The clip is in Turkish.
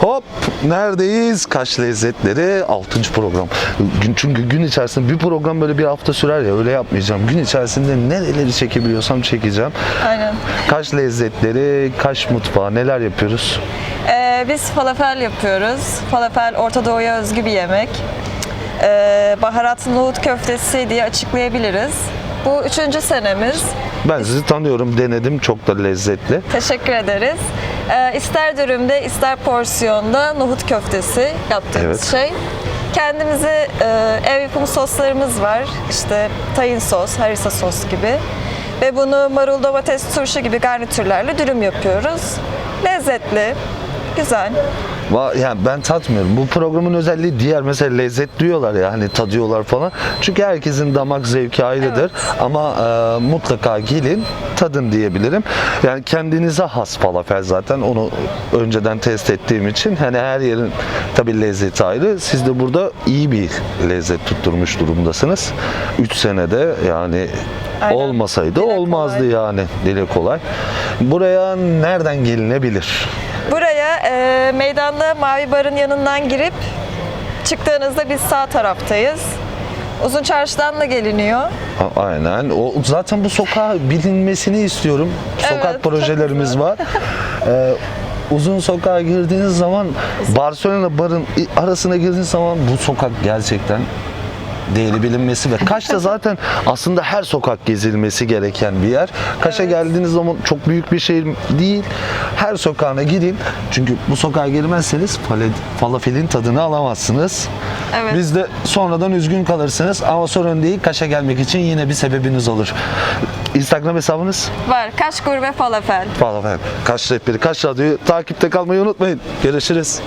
Hop neredeyiz? Kaş lezzetleri 6. program. Çünkü gün içerisinde bir program böyle bir hafta sürer ya öyle yapmayacağım. Gün içerisinde nereleri çekebiliyorsam çekeceğim. Aynen. Kaş lezzetleri, kaş mutfağı neler yapıyoruz? Ee, biz falafel yapıyoruz. Falafel Orta Doğu'ya özgü bir yemek. Ee, baharat nohut köftesi diye açıklayabiliriz. Bu üçüncü senemiz. Ben sizi tanıyorum, denedim. Çok da lezzetli. Teşekkür ederiz. Ee, ister dürümde ister porsiyonda nohut köftesi yaptığımız Evet. şey. Kendimize e, ev yapımı soslarımız var. İşte tayin sos, harissa sos gibi. Ve bunu marul, domates, turşu gibi garnitürlerle dürüm yapıyoruz. Lezzetli, güzel. Yani ben tatmıyorum. Bu programın özelliği diğer mesela lezzet diyorlar ya hani tadıyorlar falan. Çünkü herkesin damak zevki ayrıdır. Ama e, mutlaka gelin tadın diyebilirim. Yani kendinize has falafel zaten onu önceden test ettiğim için hani her yerin tabii lezzeti ayrı. Siz de burada iyi bir lezzet tutturmuş durumdasınız. 3 senede yani Aynen. olmasaydı Dile olmazdı kolay. yani dile kolay. Buraya nereden gelinebilir? Buraya e, meydanda Mavi Bar'ın yanından girip çıktığınızda biz sağ taraftayız. Uzun çarşıdan da geliniyor. A- Aynen. O zaten bu sokağa bilinmesini istiyorum. Sokak Evet, çok projelerimiz var. Ee, uzun sokağa girdiğiniz zaman Barcelona barın i- arasına girdiğiniz zaman bu sokak gerçekten değeri bilinmesi ve Kaş'ta zaten aslında her sokak gezilmesi gereken bir yer. Kaş'a geldiğiniz zaman çok büyük bir şehir değil. Her sokağına gidin. Çünkü bu sokağa girmezseniz falafelin tadını alamazsınız. Evet. Biz de sonradan üzgün kalırsınız ama sorun değil. Kaş'a gelmek için yine bir sebebiniz olur. Instagram hesabınız Var Kaş Gurme Falafel. falan. Kaş rehberi, Kaş radyoyu takipte kalmayı unutmayın. Görüşürüz.